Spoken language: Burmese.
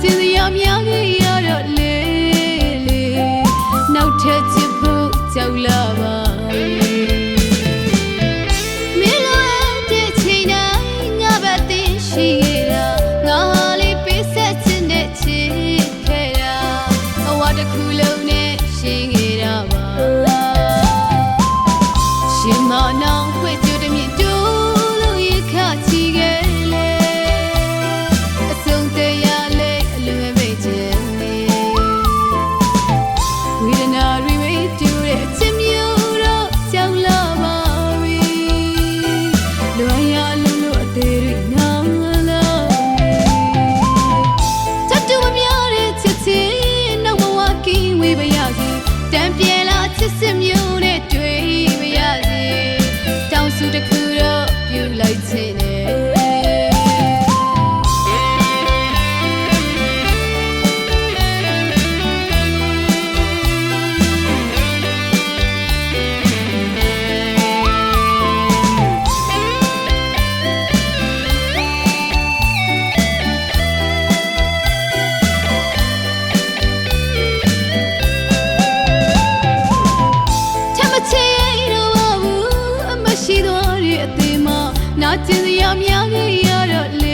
ချင်စရာများကြီးရတော့လေလေနောက်ထပ်ချစ်ဖို့ကြောက်လာပါတစ်ခုလုံးနဲ့ တံပြေလားချစ်စစ်မျိုးနဲ့တွေ့ပါရစေတောင်စုတစ်ခုတော့ပြုလိုက်ချင် ရှိတော်ရဲ့အသေးမှာနာကျင်စရာများကြီးရတော့လေ